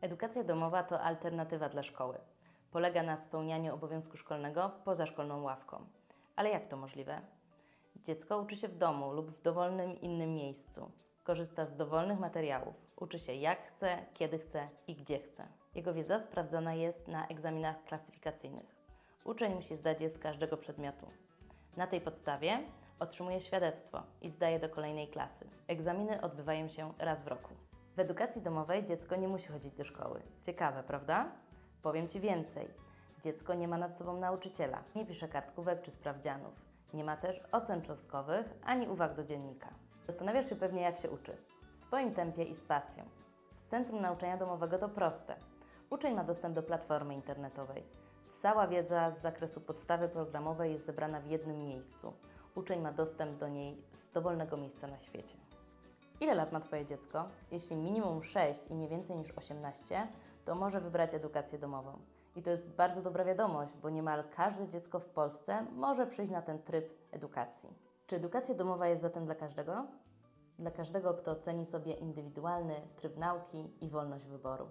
Edukacja domowa to alternatywa dla szkoły. Polega na spełnianiu obowiązku szkolnego poza szkolną ławką. Ale jak to możliwe? Dziecko uczy się w domu lub w dowolnym innym miejscu. Korzysta z dowolnych materiałów. Uczy się jak chce, kiedy chce i gdzie chce. Jego wiedza sprawdzana jest na egzaminach klasyfikacyjnych. Uczeń musi zdać je z każdego przedmiotu. Na tej podstawie otrzymuje świadectwo i zdaje do kolejnej klasy. Egzaminy odbywają się raz w roku. W edukacji domowej dziecko nie musi chodzić do szkoły. Ciekawe, prawda? Powiem Ci więcej. Dziecko nie ma nad sobą nauczyciela, nie pisze kartkówek czy sprawdzianów. Nie ma też ocen cząstkowych ani uwag do dziennika. Zastanawiasz się pewnie, jak się uczy. W swoim tempie i z pasją. W Centrum Nauczania Domowego to proste. Uczeń ma dostęp do platformy internetowej. Cała wiedza z zakresu podstawy programowej jest zebrana w jednym miejscu. Uczeń ma dostęp do niej z dowolnego miejsca na świecie. Ile lat ma Twoje dziecko? Jeśli minimum 6 i nie więcej niż 18, to może wybrać edukację domową. I to jest bardzo dobra wiadomość, bo niemal każde dziecko w Polsce może przyjść na ten tryb edukacji. Czy edukacja domowa jest zatem dla każdego? Dla każdego, kto ceni sobie indywidualny tryb nauki i wolność wyboru.